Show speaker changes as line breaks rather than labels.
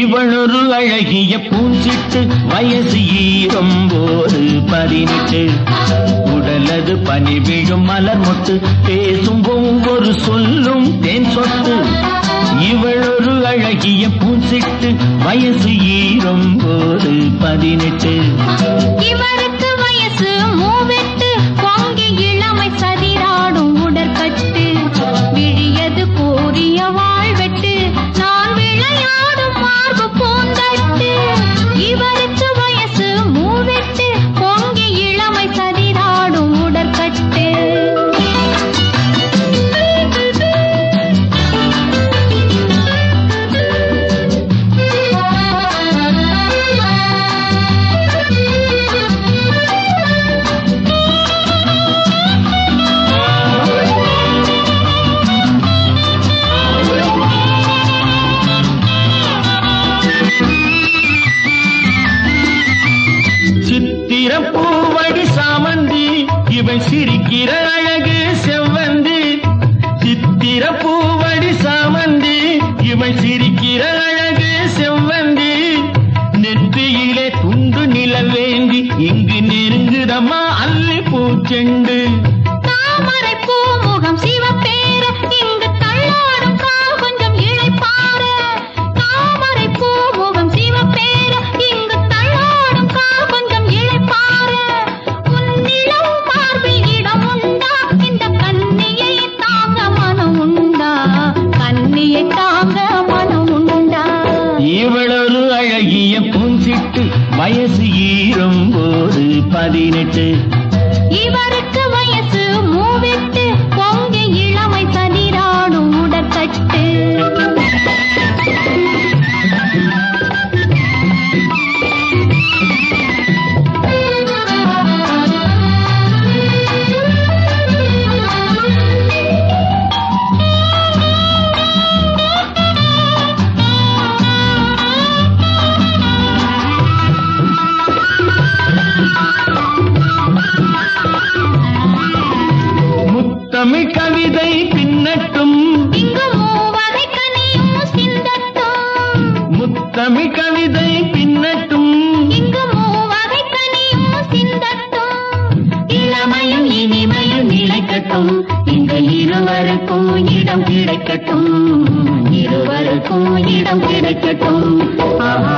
இவளொரு அழகிய பூஞ்சிட்டு வயசு ஈரும் போது பதினெட்டு. உடலது பனி விழும் மலர் மொட்டு பேசும் ஒவ்வொரு சொல்லும் தேன் சொட்டு. இவளொரு அழகிய பூஞ்சிட்டு வயசு ஈரும் போது பதினெட்டு. சிரிக்கிற அழகு செவ்வந்தி நெற்றியிலே துண்டு நில வேண்டி இங்கு நெருங்குதமா அல்லி பூச்செண்டு. வயசு ஈரும் போது பதினெட்டு.
இவருக்கு எங்கள் இருவருக்கும் இடம் கிடைக்கட்டும். இருவருக்கும் இடம் கிடைக்கட்டும். ஆஹா.